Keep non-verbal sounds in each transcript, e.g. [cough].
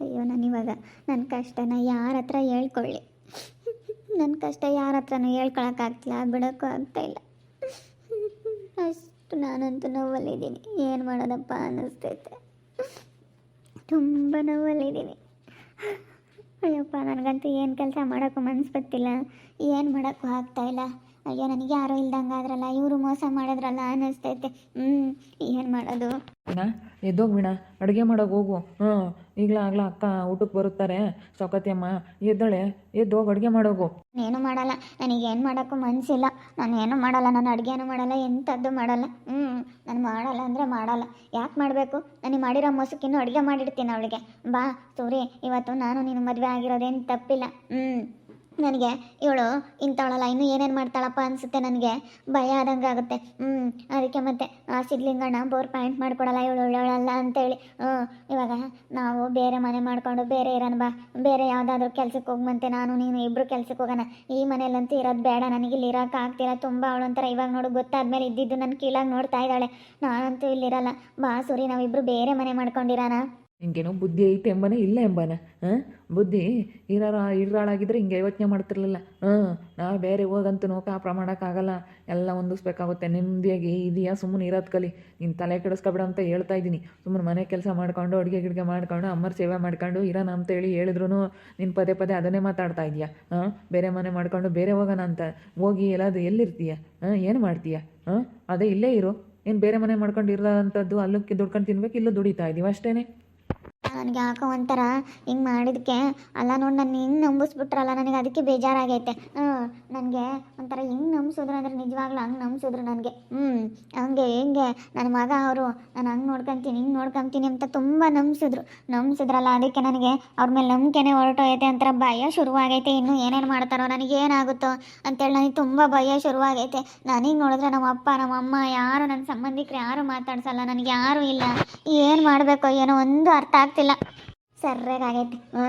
ಅಯ್ಯೋ, ನಾನು ಇವಾಗ ನನ್ನ ಕಷ್ಟನ ಯಾರ ಹತ್ರ ಹೇಳ್ಕೊಳ್ಳಿ. ನನ್ನ ಕಷ್ಟ ಯಾರ ಹತ್ರನೂ ಹೇಳ್ಕೊಳಕ್ಕಾಗ್ತಿಲ್ಲ ಬಿಡೋಕ್ಕೂ ಆಗ್ತಾಯಿಲ್ಲ ಅಷ್ಟು ನಾನಂತೂ ನೋವಲ್ಲಿದ್ದೀನಿ. ಏನು ಮಾಡೋದಪ್ಪ ಅನ್ನಿಸ್ತೈತೆ. ತುಂಬ ನೋವಲ್ಲಿದ್ದೀನಿ. ಅಯ್ಯಪ್ಪ, ನನಗಂತೂ ಏನು ಕೆಲಸ ಮಾಡೋಕ್ಕೂ ಮನಸ್ಸು ಬರ್ತಿಲ್ಲ. ಏನು ಮಾಡೋಕ್ಕೂ ಆಗ್ತಾಯಿಲ್ಲ ಅಯ್ಯೋ ನನಗೆ ಯಾರೋ ಇಲ್ದಂಗ ಆದ್ರಲ್ಲ ಇವರು ಮೋಸ ಮಾಡಿದ್ರಲ್ಲ ಅನ್ನಿಸ್ತೈತೆ. ಹ್ಞೂ ಏನು ಮಾಡೋದು? ವೀಣಾ ಎದ್ದೋಗಿ ವೀಣಾ ಅಡುಗೆ ಮಾಡೋಕೆ ಹೋಗು. ಹ್ಞೂ ಈಗಲೇ ಆಗ್ಲಾ ಅಕ್ಕ ಊಟಕ್ಕೆ ಬರುತ್ತಾರೆ. ಸೌಕತ್ಯಮ್ಮ ಎದ್ದಳೆ ಎದ್ದೋಗಿ ಅಡುಗೆ ಮಾಡೋಗು. ಏನು ಮಾಡಲ್ಲ ನನಗೇನು ಮಾಡೋಕ್ಕೂ ಮನಸ್ಸಿಲ್ಲ ನಾನು ಏನು ಮಾಡಲ್ಲ ನಾನು ಅಡುಗೆನೂ ಮಾಡಲ್ಲ ಎಂಥದ್ದು ಮಾಡಲ್ಲ. ಹ್ಞೂ ನಾನು ಮಾಡಲ್ಲ ಅಂದರೆ ಮಾಡಲ್ಲ. ಯಾಕೆ ಮಾಡಬೇಕು? ನನಗೆ ಮಾಡಿರೋ ಮೊಸಕಿನ್ನು ಅಡುಗೆ ಮಾಡಿಡ್ತೀನಿ ಅವಳಿಗೆ. ಬಾ ಸೂರಿ ಇವತ್ತು ನಾನು ನಿನ್ನ ಮದುವೆ ಆಗಿರೋದೇನು ತಪ್ಪಿಲ್ಲ. ಹ್ಞೂ ನನಗೆ, ಇವಳು ಇಂಥವಳಲ್ಲ ಇನ್ನು ಏನೇನು ಮಾಡ್ತಾಳಪ್ಪ ಅನಿಸುತ್ತೆ ನನಗೆ? ಭಯ ಆದಂಗೆ ಆಗುತ್ತೆ. ಹ್ಞೂ ಅದಕ್ಕೆ ಮತ್ತೆ ಆ ಸಿದ್ಲಿಂಗಣ್ಣ ಬೋರ್ ಪಾಯಿಂಟ್ ಮಾಡ್ಕೊಡಲ್ಲ, ಇವಳು ಒಳ್ಳೊಳ್ಳಲ್ಲ ಅಂತೇಳಿ. ಹ್ಞೂ ಇವಾಗ ನಾವು ಬೇರೆ ಮನೆ ಮಾಡಿಕೊಂಡು ಬೇರೆ ಇರೋಣ ಬಾ. ಬೇರೆ ಯಾವುದಾದ್ರೂ ಕೆಲ್ಸಕ್ಕೆ ಹೋಗ್ಬಂತೆ ನಾನು, ನೀನು ಇಬ್ಬರು ಕೆಲ್ಸಕ್ಕೆ ಹೋಗೋಣ. ಈ ಮನೇಲಂತೂ ಇರೋದು ಬೇಡ, ನನಗೆ ಇಲ್ಲಿ ಇರೋಕೆ ಆಗ್ತಿಲ್ಲ. ತುಂಬ ಅವಳೊಂಥರ ಇವಾಗ ನೋಡು ಗೊತ್ತಾದ್ಮೇಲೆ ಇದ್ದಿದ್ದು ನನ್ನ ಕೀಳಾಗಿ ನೋಡ್ತಾ ಇದ್ದಾಳೆ. ನಾನಂತೂ ಇಲ್ಲಿರಲ್ಲ. ಬಾ ಸೂರಿ ನಾವಿಬ್ಬರು ಬೇರೆ ಮನೆ ಮಾಡ್ಕೊಂಡಿರೋಣ. ಹಿಂಗೇನೋ ಬುದ್ಧಿ ಐತೆ ಎಂಬನ ಇಲ್ಲ ಎಂಬನ, ಹಾಂ? ಬುದ್ಧಿ ಇರಾರ ಇರಾಳಾಗಿದ್ರೆ ಹಿಂಗೆ ಯೋಚನೆ ಮಾಡ್ತಿರ್ಲಿಲ್ಲ. ಹಾಂ ನಾವು ಬೇರೆ ಹೋಗಂತೂ ಕಾಪ್ರ ಮಾಡೋಕ್ಕಾಗಲ್ಲ ಎಲ್ಲ ಹೊಂದಿಸ್ಬೇಕಾಗುತ್ತೆ. ನೆಮ್ಮದಿಯಾಗಿ ಇದೆಯಾ ಸುಮ್ಮನೆ ಇರೋದ್ ಕಲಿ. ನೀನು ತಲೆ ಕೆಡಿಸ್ಕೊಬೇಡ ಅಂತ ಹೇಳ್ತಾ ಇದ್ದೀನಿ. ಸುಮ್ಮನೆ ಮನೆ ಕೆಲಸ ಮಾಡ್ಕೊಂಡು, ಅಡುಗೆ ಗಿಡ್ಗೆ ಮಾಡ್ಕೊಂಡು, ಅಮ್ಮರ ಸೇವೆ ಮಾಡ್ಕೊಂಡು ಇರೋಣ ಅಂತೇಳಿ ಹೇಳಿದ್ರು ನೀನು ಪದೇ ಪದೇ ಅದನ್ನೇ ಮಾತಾಡ್ತಾ ಇದೀಯಾ ಹಾಂ? ಬೇರೆ ಮನೆ ಮಾಡ್ಕೊಂಡು ಬೇರೆ ಹೋಗೋಣ ಅಂತ ಹೋಗಿ ಎಲ್ಲಾದರೂ ಎಲ್ಲಿರ್ತೀಯ? ಹಾಂ? ಏನು ಮಾಡ್ತೀಯ? ಹಾಂ? ಅದೇ ಇಲ್ಲೇ ಇರು. ಏನು ಬೇರೆ ಮನೆ ಮಾಡ್ಕೊಂಡು ಇರೋ ಅಂಥದ್ದು ಅಲ್ಲಕ್ಕೆ ದುಡ್ಕೊಂಡು ತಿನ್ಬೇಕು, ಇಲ್ಲೂ ದುಡಿತಾ ಇದೀವಿ ಅಷ್ಟೇ ನನಗೆ ಯಾಕೋ ಒಂಥರ ಹಿಂಗೆ ಮಾಡಿದಕ್ಕೆ ಅಲ್ಲ ನೋಡಿ ನನ್ನ ಹಿಂಗೆ ನಂಬಿಸ್ಬಿಟ್ರಲ್ಲ, ನನಗೆ ಅದಕ್ಕೆ ಬೇಜಾರಾಗೈತೆ. ಹ್ಞೂ ನನಗೆ ಒಂಥರ ಹಿಂಗೆ ನಂಬಿಸಿದ್ರು ಅಂದ್ರೆ ನಿಜವಾಗ್ಲೂ ಹಂಗೆ ನಂಬಿಸಿದ್ರು ನನಗೆ. ಹ್ಞೂ ಹಂಗೆ, ಹೆಂಗೆ. ನನ್ನ ಮಗ ಅವರು, ನಾನು ಹಂಗೆ ನೋಡ್ಕೊಂತೀನಿ, ಹಿಂಗೆ ನೋಡ್ಕೊಂತೀನಿ ಅಂತ ತುಂಬ ನಂಬಿಸಿದ್ರು. ನಂಬಿಸಿದ್ರಲ್ಲ, ಅದಕ್ಕೆ ನನಗೆ ಅವ್ರ ಮೇಲೆ ನಂಬಿಕೆನೇ ಹೊರಟೋಯ್ತೆ ಒಂಥರ ಭಯ ಶುರುವಾಗೈತೆ. ಇನ್ನು ಏನೇನು ಮಾಡ್ತಾರೋ, ನನಗೆ ಏನಾಗುತ್ತೋ ಅಂತೇಳಿ ನನಗೆ ತುಂಬ ಭಯ ಶುರುವಾಗೈತೆ. ನನಗೆ ನೋಡಿದ್ರೆ ನಮ್ಮ ಅಪ್ಪ, ನಮ್ಮ ಅಮ್ಮ ಯಾರು ನನ್ನ ಸಂಬಂಧಿಕರು ಯಾರು ಮಾತಾಡ್ಸಲ್ಲ, ನನಗೆ ಯಾರೂ ಇಲ್ಲ. ಏನು ಮಾಡಬೇಕೋ ಏನೋ ಒಂದು ಅರ್ಥ ಆಗ್ತಿಲ್ಲ. ಸರ್ರೆಗಾಗೈತೆ. ಹ್ಞೂ,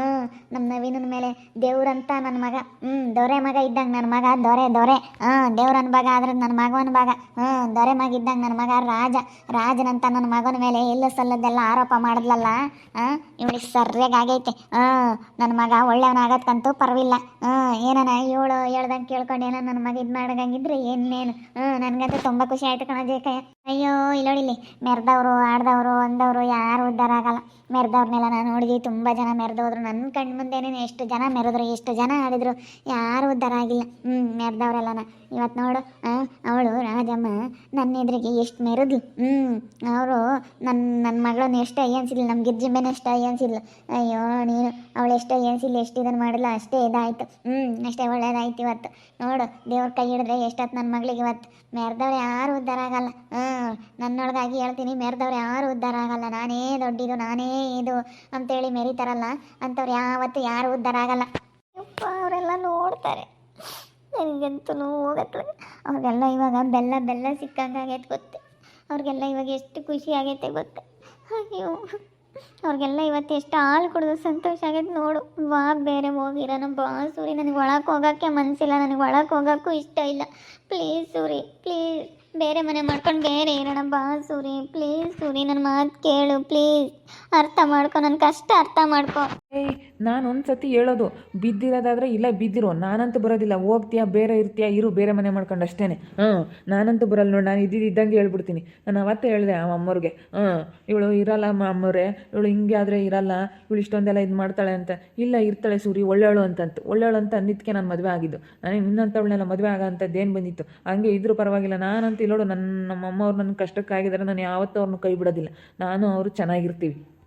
ನಮ್ಮ ನವೀನನ ಮೇಲೆ ದೇವ್ರಂತ ನನ್ನ ಮಗ. ಹ್ಞೂ, ದೊರೆ ಮಗ ಇದ್ದಂಗೆ ನನ್ನ ಮಗ, ದೊರೆ ದೊರೆ. ಹಾಂ ದೇವ್ರನ ಭಾಗ ಆದ್ರೆ ನನ್ನ ಮಗನ ಭಾಗ. ಹ್ಞೂ, ದೊರೆ ಮಗ ಇದ್ದಂಗೆ ನನ್ನ ಮಗ, ರಾಜ. ರಾಜನಂತ ನನ್ನ ಮಗನ ಮೇಲೆ ಎಲ್ಲ ಸಲ್ಲದೆಲ್ಲ ಆರೋಪ ಮಾಡಿದ್ಲಲ್ಲ ಹಾಂ ಇವಳಿಗೆ ಸರ್ರೆಗಾಗೈತೆ. ಹಾಂ ನನ್ನ ಮಗ ಒಳ್ಳೆಯವನಾಗತ್ಕಂತೂ ಪರವಿಲ್ಲ. ಹಾಂ ಏನಾನ ಏಳು ಹೇಳ್ದಂಗೆ ಕೇಳ್ಕೊಂಡು ಏನೋ ನನ್ನ ಮಗ ಇದು ಮಾಡಂಗಿದ್ರೆ ಏನೇನು ಹ್ಞೂ, ನನಗಂತೂ ತುಂಬ ಖುಷಿ ಆಯ್ತು ಕಣ ಜೇಕಯ್ಯ ಅಯ್ಯೋ ಇಲ್ಲೋಡಿಲಿ ಮೆರೆದವರು, ಆಡ್ದವರು, ಅಂದವರು ಯಾರು ಉದ್ಧಾರ ಆಗಲ್ಲ. ಮೆರೆದವ್ರನ್ನೆಲ್ಲ ನಾನು ನೋಡಿದ್ವಿ ತುಂಬ ಜನ ಮೆರೆದೋದ್ರು. ನನ್ನ ಕಣ್ಮುಂದೇನೇ ಮುಂದೆನೇ ಎಷ್ಟು ಜನ ಮೆರೆದ್ರು, ಎಷ್ಟು ಜನ ಆಡಿದ್ರು, ಯಾರು ಉದ್ಧಾರ ಆಗಿಲ್ಲ. ಹ್ಞೂ ಮೆರೆದವರೆಲ್ಲನ. ಇವತ್ತು ನೋಡು ಅವಳು ರಾಜಮ್ಮ ನನ್ನ ಎದುರಿಗೆ ಎಷ್ಟು ಮೆರೆದ್ಲು ಹ್ಞೂ ಅವರು ನನ್ನ ನನ್ನ ಮಗಳನ್ನ ಎಷ್ಟು ಅಯ್ಯನ್ಸಿಲ್ಲ ನಮ್ಮ ಗಿರ್ಜಿಂಬೆನ ಎಷ್ಟು ಅಯ್ಯನ್ಸಿಲ್ಲ ಅಯ್ಯೋ, ನೀನು ಅವಳು ಎಷ್ಟು ಅಯ್ಯನ್ಸಿಲ್ಲ ಎಷ್ಟು ಇದನ್ನು ಮಾಡಿಲ್ಲ ಅಷ್ಟೇ ಇದಾಯಿತು. ಹ್ಞೂ ಅಷ್ಟೇ ಒಳ್ಳೇದಾಯ್ತು ಇವತ್ತು. ನೋಡು, ದೇವ್ರ ಕೈ ಹಿಡಿದ್ರೆ ಎಷ್ಟೊತ್ತು ನನ್ನ ಮಗಳಿಗೆ ಇವತ್ತು. ಮೆರೆದವ್ರು ಯಾರು ಉದ್ಧಾರ ಆಗಲ್ಲ. ಹ್ಞೂ ನನ್ನೊಳಗಾಗಿ ಹೇಳ್ತೀನಿ, ಮೆರೆದವ್ರು ಯಾರು ಉದ್ಧಾರ ಆಗಲ್ಲ. ನಾನೇ ದೊಡ್ಡಿದು, ನಾನೇ ಇದು ಅಂತೇಳಿ ಮೆರಿತಾರಲ್ಲ, ಅಂಥವ್ರು ಯಾವತ್ತು ಯಾರು ಉದ್ಧಾರ ಆಗಲ್ಲ. ಅವರೆಲ್ಲ ನೋಡ್ತಾರೆ. ನನಗಂತೂ ಹೋಗತ್ತೆ ಅವ್ರಿಗೆಲ್ಲ ಇವಾಗ ಬೆಲ್ಲ ಬೆಲ್ಲ ಸಿಕ್ಕಂಗಾಗೈತೆ ಗೊತ್ತೆ. ಅವ್ರಿಗೆಲ್ಲ ಇವಾಗ ಎಷ್ಟು ಖುಷಿ ಆಗೈತೆ ಗೊತ್ತೆ. ಅಯ್ಯೋ. ಅವ್ರಿಗೆಲ್ಲ ಇವತ್ತು ಎಷ್ಟು ಹಾಲು ಕುಡಿದು ಸಂತೋಷ ಆಗೈತೆ ನೋಡು. ವಾ, ಬೇರೆ ಹೋಗಿರೋಣ ಬಾ ಸೂರಿ. ನನಗೆ ಒಳಕ್ಕೆ ಹೋಗೋಕ್ಕೆ ಮನಸ್ಸಿಲ್ಲ ನನಗೆ ಒಳಕ್ಕೆ ಹೋಗೋಕ್ಕೂ ಇಷ್ಟ ಇಲ್ಲ. Please Suri, please. ಬೇರೆ ಮನೆ ಮಾಡ್ಕೊಂಡು ಬೇರೆ ಇರೋಣ ಬಾ ಸೂರಿ. ಪ್ಲೀಸ್ ಸೂರಿ, ನನ್ನ ಮಾತು ಕೇಳು. ಪ್ಲೀಸ್. ಅರ್ಥ ಮಾಡ್ಕೊ. ನನ್ನ ಕಷ್ಟ ಅರ್ಥ ಮಾಡ್ಕೊ. ಏಯ್ ನಾನು ಒಂದು ಸತಿ ಹೇಳೋದು, ಬಿದ್ದಿರೋದಾದರೆ ಇಲ್ಲ ಬಿದ್ದಿರೋ, ನಾನಂತೂ ಬರೋದಿಲ್ಲ, ಹೋಗ್ತೀಯಾ, ಬೇರೆ ಇರ್ತೀಯಾ, ಇರು, ಬೇರೆ ಮನೆ ಮಾಡ್ಕೊಂಡು ಅಷ್ಟೇ ಹ್ಞೂ, ನಾನಂತೂ ಬರಲ್ಲ ನೋಡಿ, ನಾನು ಇದ್ದಿದ್ದಂಗೆ ಹೇಳ್ಬಿಡ್ತೀನಿ. ನಾನು ಅವತ್ತೇ ಹೇಳಿದೆ ಆ ಅಮ್ಮವ್ರಿಗೆ ಹಾಂ ಇವಳು ಇರಲ್ಲ ಅಮ್ಮ ಅಮ್ಮವ್ರೆ, ಇವಳು ಹಿಂಗೆ ಆದರೆ ಇರಲ್ಲ, ಇವಳು ಇಷ್ಟೊಂದೆಲ್ಲ ಇದು ಮಾಡ್ತಾಳೆ ಅಂತ. ಇಲ್ಲ, ಇರ್ತಾಳೆ ಸೂರಿ, ಒಳ್ಳೆಯವಳು ಅಂತಂತು. ಒಳ್ಳೆಯವಳು ಅಂತ ಅಂದಿದ್ದಕ್ಕೆ ನಾನು ಮದುವೆ ಆಗಿದ್ದು. ನನಗೆ ನಿನ್ನಂಥವಳನ್ನೆಲ್ಲ ಮದುವೆ ಆಗೋ ಅಂಥದ್ದು ಏನು ಬಂದಿತ್ತು. ಹಂಗೆ ಇದ್ರೂ ಪರವಾಗಿಲ್ಲ, ನಾನಂತ ಇಲ್ಲೋಡು ನನ್ನ ನಮ್ಮ ಅಮ್ಮವ್ರು ನನ್ನ ಕಷ್ಟಕ್ಕಾಗಿದ್ದಾರೆ, ನಾನು ಯಾವತ್ತೂ ಅವ್ರನ್ನ ಕೈ ಬಿಡೋದಿಲ್ಲ. ನಾನು ಅವರು ಚೆನ್ನಾಗಿರ್ತೀವಿ.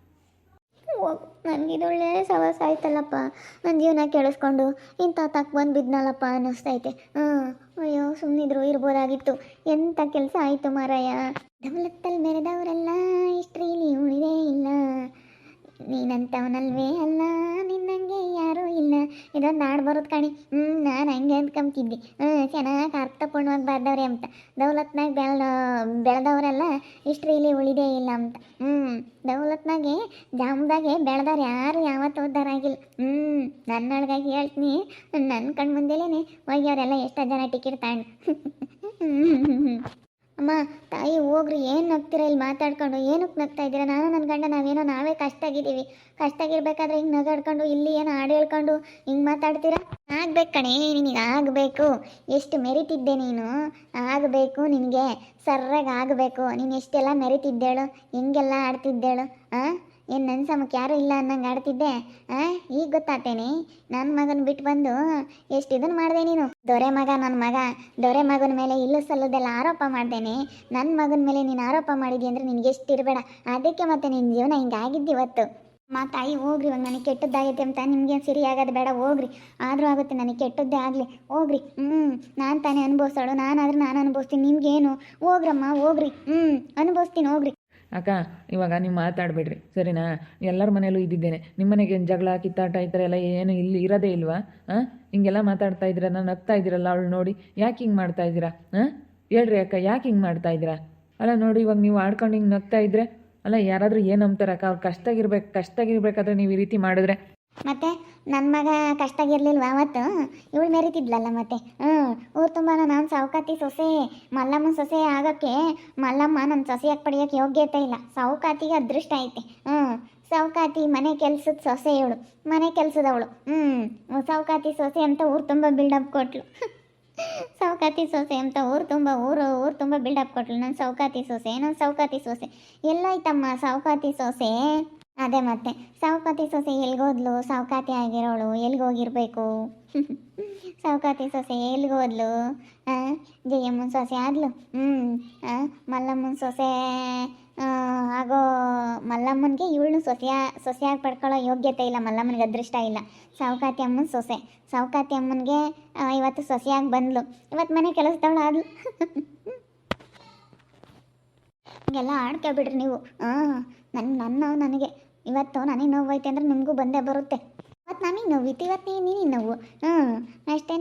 ಹೋಗು ಒಳ್ಳೆ ಸವಾಸ ಆಯ್ತಲ್ಲಪ್ಪ. ನನ್ನ ಜೀವನ ಕೇಳಿಸ್ಕೊಂಡು ಇಂಥ ತಕ್ಕ ಬಂದು ಬಿದ್ನಲ್ಲಪ್ಪ ಅನ್ನಿಸ್ತೈತೆ. ಹ್ಞೂ. ಅಯ್ಯೋ ಸುಮ್ಮನಿದ್ರು ಇರ್ಬೋದಾಗಿತ್ತು. ಎಂಥ ಕೆಲಸ ಆಯಿತು ಮಾರಾಯ. ದೌಲತ್ತಲ್ಲಿ ಮೆರೆದವರೆಲ್ಲ ಇಷ್ಟ್ರೀಲಿ ಉಳಿದೇ ಇಲ್ಲ. ನೀನಂತವನಲ್ವೇ ಅಲ್ಲ, ನಿನ್ನಂಗೆ ಇದೊಂದು ಹಾಡು ಬರುತ್ತೆ ಕಾಣಿ. ಹ್ಞೂ ನಾನು ಹಂಗೆ ಅಂದ್ಕೊಂತಿದ್ದೆ ಹ್ಞೂ ಚೆನ್ನಾಗಿ ಅರ್ಥಪೂರ್ಣವಾಗಿ ಬರ್ದವ್ರೆ ಅಂತ. ದೌಲತ್ನಾಗ ಬೆಳ್ದವ್ರೆಲ್ಲ ಬೆಳೆದವರೆಲ್ಲ ಇಲ್ಲಿ ಉಳಿದೇ ಇಲ್ಲ ಅಂತ. ಹ್ಞೂ ದೌಲತ್ನಾಗೆ, ಜಾಮ್ದಾಗೆ ಬೆಳೆದವ್ರು ಯಾರು ಯಾವತ್ತೂ ಆಗಿಲ್ಲ. ಹ್ಞೂ ನನ್ನೊಳಗಾಗಿ ಹೇಳ್ತೀನಿ. ನನ್ನ ಕಣ್ಣ ಮುಂದೆಲೇ ಅವರೆಲ್ಲ ಎಷ್ಟೋ ಜನ ಟಿಕೆಟ್ ತಗೊಂಡು [laughs] ಅಮ್ಮ, ತಾಯಿ ಹೋಗ್ರಿ, ಏನು ನಗ್ತೀರಾ? ಇಲ್ಲಿ ಮಾತಾಡ್ಕೊಂಡು ಏನಕ್ಕೆ ನಗ್ತಾ ಇದ್ದೀರಾ? ನಾನು ನನ್ನ ಗಂಡ, ನಾವೇನೋ, ನಾವೇ ಕಷ್ಟಾಗಿದ್ದೀವಿ ಕಷ್ಟಾಗಿರ್ಬೇಕಾದ್ರೆ ಹಿಂಗೆ ನಗಾಡ್ಕೊಂಡು ಇಲ್ಲಿ ಏನೋ ಹಾಡು ಹೇಳ್ಕೊಂಡು ಹಿಂಗೆ ಮಾತಾಡ್ತೀರಾ? ಆಗ್ಬೇಕು ಕಣೆ, ನಿನಗೆ ಆಗಬೇಕು. ಎಷ್ಟು ಮೆರಿತಿದ್ದೆ ನೀನು? ಆಗಬೇಕು ನಿನಗೆ. ಸರ್ರಾಗಿ ಆಗಬೇಕು. ನೀನು ಎಷ್ಟೆಲ್ಲ ಮೆರಿತಿದ್ದೇಳು? ಹೆಂಗೆಲ್ಲ ಆಡ್ತಿದ್ದೇಳು? ಹಾಂ ಏನು ನನ್ನ ಸಮಕ್ಕೆ ಯಾರೂ ಇಲ್ಲ ಅನ್ನಂಗೆ ಆಡ್ತಿದ್ದೆ? ಆ, ಈಗ ಗೊತ್ತಾತೇನೆ ನನ್ನ ಮಗನ ಬಿಟ್ಟು ಬಂದು ಎಷ್ಟು ಇದನ್ನು ಮಾಡಿದೆ ನೀನು? ದೊರೆ ಮಗ ನನ್ನ ಮಗ. ದೊರೆ ಮಗನ ಮೇಲೆ ಇಲ್ಲ ಸಲ್ಲದೆಲ್ಲ ಆರೋಪ ಮಾಡ್ದೇನೆ. ನನ್ನ ಮಗನ ಮೇಲೆ ನೀನು ಆರೋಪ ಮಾಡಿದ್ಯ ಅಂದರೆ ನಿನಗೆ ಎಷ್ಟು ಇರಬೇಡ. ಅದಕ್ಕೆ ಮತ್ತೆ ನಿನ್ನ ಜೀವನ ಹಿಂಗಾಗಿದ್ದು ಇವತ್ತು. ಮಾ ತಾಯಿ, ಹೋಗ್ರಿ ಒಂದು ನನಗೆ ಕೆಟ್ಟದ್ದಾಗೈತೆ ಅಂತ ನಿಮಗೆ ಸರಿ ಆಗೋದು ಬೇಡ, ಹೋಗ್ರಿ. ಆದರೂ ಆಗುತ್ತೆ ನನಗೆ ಕೆಟ್ಟದ್ದೇ ಆಗಲಿ. ಹೋಗ್ರಿ. ಹ್ಞೂ ನಾನು ತಾನೇ ಅನುಭವಿಸೋಳು. ನಾನಾದರೂ ನಾನು ಅನುಭವಿಸ್ತೀನಿ. ನಿಮ್ಗೇನು? ಹೋಗ್ರಮ್ಮ, ಹೋಗ್ರಿ. ಹ್ಞೂ ಅನುಭವಿಸ್ತೀನಿ, ಹೋಗ್ರಿ. ಅಕ್ಕ, ಇವಾಗ ನೀವು ಮಾತಾಡಬೇಡ್ರಿ. ಸರಿನಾ? ಎಲ್ಲರ ಮನೆಯಲ್ಲೂ ಇದ್ದಿದ್ದೇನೆ. ನಿಮ್ಮ ಮನೆಗೆ ಜಗಳ, ಕಿತ್ತಾಟ ಈ ಥರ ಎಲ್ಲ ಏನು ಇಲ್ಲಿ ಇರೋದೇ ಇಲ್ವಾ? ಹಾಂ ಹಿಂಗೆಲ್ಲ ಮಾತಾಡ್ತಾ ಇದ್ದೀರಾ? ನಾನು ನಗ್ತಾ ಇದ್ದೀರಲ್ಲ ಅವಳು ನೋಡಿ. ಯಾಕೆ ಹಿಂಗೆ ಮಾಡ್ತಾ ಇದ್ದೀರಾ? ಹಾಂ ಹೇಳ್ರಿ ಅಕ್ಕ, ಯಾಕೆ ಹಿಂಗೆ ಮಾಡ್ತಾ ಇದ್ದೀರಾ? ಅಲ್ಲ ನೋಡಿ, ಇವಾಗ ನೀವು ಆಡ್ಕೊಂಡು ಹಿಂಗೆ ನಗ್ತಾ ಇದ್ದರೆ ಅಲ್ಲ ಯಾರಾದರೂ ಏನು ಅಂತಾರೆ ಅಕ್ಕ ಅವ್ರು ಕಷ್ಟಾಗಿರ್ಬೇಕು, ಕಷ್ಟಾಗಿರ್ಬೇಕಾದ್ರೆ ನೀವು ಈ ರೀತಿ ಮಾಡಿದ್ರೆ. ಮತ್ತೆ ನನ್ನ ಮಗ ಕಷ್ಟಾಗಿರ್ಲಿಲ್ವ ಅವತ್ತು? ಇವಳು ಮೆರಿತಿದ್ಲಲ್ಲ ಮತ್ತೆ. ಹ್ಞೂ ಊರು ತುಂಬ ನಾನು ಸೌಕಾತಿ ಸೊಸೆ ಮಲ್ಲಮ್ಮನ ಸೊಸೆ ಆಗೋಕ್ಕೆ ಮಲ್ಲಮ್ಮ ನನ್ನ ಸೊಸೆಯಾಗಿ ಪಡೆಯೋಕ್ಕೆ ಯೋಗ್ಯತೆ ಇಲ್ಲ. ಸಾವುಕಾತಿಗೆ ಅದೃಷ್ಟ ಐತೆ. ಹ್ಞೂ ಸೌಕಾತಿ ಮನೆ ಕೆಲ್ಸದ ಸೊಸೆ ಇವಳು. ಮನೆ ಕೆಲಸದವಳು. ಹ್ಞೂ ಸೌಕಾತಿ ಸೊಸೆ ಅಂತ ಊರು ತುಂಬ ಬಿಲ್ಡಪ್ ಕೊಟ್ಲು. [laughs] ಸೌಕಾತಿ ಸೊಸೆ ಅಂತ ಊರು ತುಂಬ, ಊರು ಊರು ತುಂಬ ಬಿಲ್ಡಪ್ ಕೊಟ್ಲು. ನನ್ನ ಸೌಕಾತಿ ಸೊಸೆ ನನ್ನ ಸೌಕಾತಿ ಸೊಸೆ. ಎಲ್ಲೋಯ್ತಮ್ಮ ಸೌಕಾತಿ ಸೊಸೆ? ಅದೇ ಮತ್ತೆ. ಸೌಕತಿ ಸೊಸೆ ಎಲ್ಗೋದ್ಲು? ಸೌಕಾತಿ ಆಗಿರೋಳು, ಎಲ್ಗೋಗಿರ್ಬೇಕು? ಸೌಕಾತಿ ಸೊಸೆ ಎಲ್ಗೋದ್ಲು? ಜಯಮ್ಮನ ಸೊಸೆ ಆದ್ಲು? ಹ್ಞೂ ಮಲ್ಲಮ್ಮನ ಸೊಸೆ ಹಾಗೋ ಆಗೋ ಮಲ್ಲಮ್ಮನಿಗೆ ಇವಳು ಸೊಸೆಯ ಸೊಸೆಯಾಗಿ ಪಡ್ಕೊಳ್ಳೋ ಯೋಗ್ಯತೆ ಇಲ್ಲ, ಮಲ್ಲಮ್ಮನಿಗೆ ಅದೃಷ್ಟ ಇಲ್ಲ. ಸೌಕಾತಿ ಅಮ್ಮನ ಸೊಸೆ. ಸೌಕಾತಿ ಅಮ್ಮನಿಗೆ ಇವತ್ತು ಸೊಸೆಯಾಗಿ ಬಂದ್ಲು. ಇವತ್ತು ಮನೆ ಕೆಲಸದವಳು ಆದ್ಲು ಹಿಂಗೆಲ್ಲ ಆಡ್ಕೊಬಿಡ್ರಿ ನೀವು. ಹಾಂ ನನ್ನ ನನ್ನ ನನಗೆ. ಇವತ್ತು ನನಗೆ ನೋವು ಐತೆ ಅಂದ್ರೆ ನಿಮಗೂ ಬಂದೇ ಬರುತ್ತೆ. ಮತ್ತು ನಮಗೆ ನೋವಿತ್ತು ಇವತ್ತು ನೀನು ನೋವು. ಹ್ಞೂ ಅಷ್ಟೇ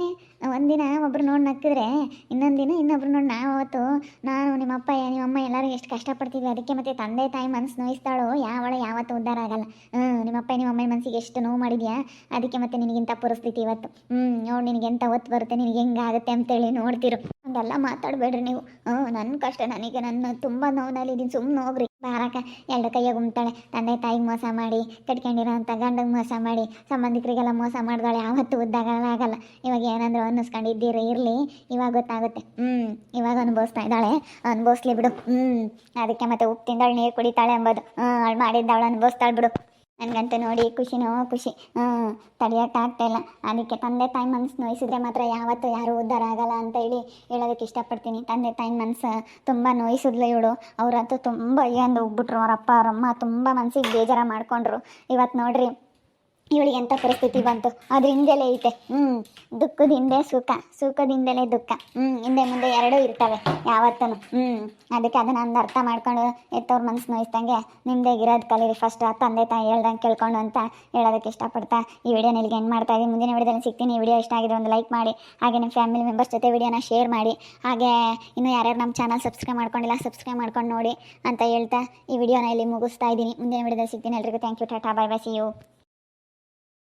ಒಂದಿನ ಒಬ್ರು ನೋಡಿ ನಕ್ಕಿದ್ರೆ ಇನ್ನೊಂದು ದಿನ ಇನ್ನೊಬ್ರು ನೋಡಿ ನಾವು ಅವತ್ತು ನಾನು, ನಿಮ್ಮ ಅಪ್ಪ ನಿಮ್ಮಮ್ಮ ಎಲ್ಲರೂ ಎಷ್ಟು ಕಷ್ಟಪಡ್ತೀವಿ ಅದಕ್ಕೆ ಮತ್ತೆ ತಂದೆ, ತಾಯಿ ಮನಸ್ಸು ನೋಯಿಸ್ತಾಳೋ, ಯಾವಳ ಯಾವತ್ತು ಉದ್ಧಾರ ಆಗಲ್ಲ. ಹ್ಞೂ ನಿಮ್ಮಪ್ಪ ನಿಮ್ಮಮ್ಮ ಮನಸ್ಸಿಗೆ ಎಷ್ಟು ನೋವು ಮಾಡಿದ್ಯಾ? ಅದಕ್ಕೆ ಮತ್ತೆ ನಿನಗಿಂತ ಪರಿಸ್ಥಿತಿ ಇವತ್ತು. ಹ್ಞೂ ನೋಡಿ ನಿನಗೆ ಎಂಥ ಹೊತ್ತು ಬರುತ್ತೆ, ನಿನಗೆ ಹೆಂಗಾಗುತ್ತೆ ಅಂತೇಳಿ ನೋಡ್ತಿರು. ಹಂಗೆಲ್ಲ ಮಾತಾಡಬೇಡ್ರಿ ನೀವು. ಹ್ಞೂ ನನ್ನ ಕಷ್ಟ, ನನಗೆ ನನ್ನ ತುಂಬ ನೋವಿನಲ್ಲಿದ್ದೀನಿ ಸುಮ್ಮನೆ ಹೋಗ್ರಿ. ಬಾರಕ ಎರಡು ಕೈಯಾಗ ಉಮ್ತಾಳೆ ತಂದೆ ತಾಯಿಗೆ ಮೋಸ ಮಾಡಿ ಕಟ್ಕೊಂಡಿರೋ ಅಂತ ಗಂಡಗೆ ಮೋಸ ಮಾಡಿ, ಸಂಬಂಧಿಕರಿಗೆಲ್ಲ ಮೋಸ ಮಾಡಿದಾಳೆ ಯಾವತ್ತೂ ಉದ್ದಾಗಲ್ಲ ಇವಾಗ ಏನಾದರೂ ಅನ್ನಿಸ್ಕೊಂಡಿದ್ದೀರ? ಇರಲಿ. ಇವಾಗ ಗೊತ್ತಾಗುತ್ತೆ. ಹ್ಞೂ ಇವಾಗ ಅನುಭವಿಸ್ತಾ ಇದ್ದಾಳೆ. ಅನುಭವಿಸ್ಲಿ ಬಿಡು. ಹ್ಞೂ ಅದಕ್ಕೆ ಮತ್ತೆ ಉಪ್ಪು ತಿಂದಾಳೆ ನೀರು ಕುಡಿತಾಳೆ ಅಂಬೋದು. ಹ್ಞೂ ಅವಳು ಮಾಡಿದ್ದಾಳು ಅನುಭವಿಸ್ತಾಳೆ ಬಿಡು. ನನಗಂತೂ ನೋಡಿ ಖುಷಿನೋ ಖುಷಿ. ಹ್ಞೂ ಇಲ್ಲ. ಅದಕ್ಕೆ ತಂದೆ ತಾಯಿ ಮನಸ್ಸು ನೋಯಿಸಿದ್ರೆ ಮಾತ್ರ ಯಾವತ್ತೂ ಯಾರೂ ಉದ್ಧಾರ ಆಗಲ್ಲ ಅಂತ ಹೇಳಿ ಹೇಳೋದಕ್ಕೆ ಇಷ್ಟಪಡ್ತೀನಿ. ತಂದೆ ತಾಯಿ ಮನಸ್ಸು ತುಂಬ ನೋಯಿಸಿದ್ಲು ಇವಳು. ಅವರಂತೂ ತುಂಬ ಅಯ್ಯಂದು ಹೋಗ್ಬಿಟ್ರು. ಅವರಪ್ಪ ಅವ್ರಮ್ಮ ತುಂಬ ಮನಸ್ಸಿಗೆ ಬೇಜಾರ ಮಾಡಿಕೊಂಡ್ರು. ಇವತ್ತು ನೋಡ್ರಿ ಇವಳಿಗೆ ಎಂಥ ಪರಿಸ್ಥಿತಿ ಬಂತು? ಅದ್ರ ಹಿಂದೆಲೇ ಐತೆ. ಹ್ಞೂ ದುಃಖದ ಹಿಂದೆ ಸುಖ, ಸುಖದಿಂದಲೇ ದುಃಖ. ಹ್ಞೂ ಹಿಂದೆ ಮುಂದೆ ಎರಡೂ ಇರ್ತವೆ ಯಾವತ್ತೂ ಹ್ಞೂ ಅದಕ್ಕೆ ಅದನ್ನು ಒಂದು ಅರ್ಥ ಮಾಡ್ಕೊಂಡು ಎತ್ತವ್ರ ಮನಸ್ಸು ನೋಯಿಸ್ದಂಗೆ ನಿಮ್ದಾಗಿರೋದು ಕಲೀರಿ. ಫಸ್ಟ್ ತಂದೆ ತಾಯಿ ಹೇಳ್ದಂಗೆ ಕೇಳ್ಕೊಂಡು ಅಂತ ಹೇಳೋದಕ್ಕೆ ಇಷ್ಟಪಡ್ತಾ ಈ ವಿಡಿಯೋ ನಿಲ್ಗೆ ಏನು ಮಾಡ್ತಾ ಇದ್ದೀನಿ ಮುಂದಿನ ವಿಡಿಯೋದಲ್ಲಿ ಸಿಗ್ತೀನಿ. ಈ ವಿಡಿಯೋ ಇಷ್ಟ ಆಗಿದೆ ಒಂದು ಲೈಕ್ ಮಾಡಿ, ಹಾಗೆ ನಿಮ್ಮ ಫ್ಯಾಮಿಲಿ ಮೆಂಬರ್ಸ್ ಜೊತೆ ವಿಡಿಯೋನ ಶೇರ್ ಮಾಡಿ, ಹಾಗೆ ಇನ್ನು ಯಾರ್ಯಾರು ನಮ್ಮ ಚಾನಲ್ ಸಬ್ಸ್ಕ್ರೈಬ್ ಮಾಡ್ಕೊಂಡಿಲ್ಲ, ಸಬ್ಸ್ಕ್ರೈಬ್ ಮಾಡ್ಕೊಂಡು ನೋಡಿ ಅಂತ ಹೇಳ್ತಾ ಈ ವಿಡಿಯೋನ ಇಲ್ಲಿ ಮುಗಿಸ್ತಾ ಇದ್ದೀನಿ ಮುಂದಿನ ವಿಡಿಯೋದಲ್ಲಿ ಸಿಗ್ತೀನಿ. ಎಲ್ರಿಗೂ thank you tata bye bye see you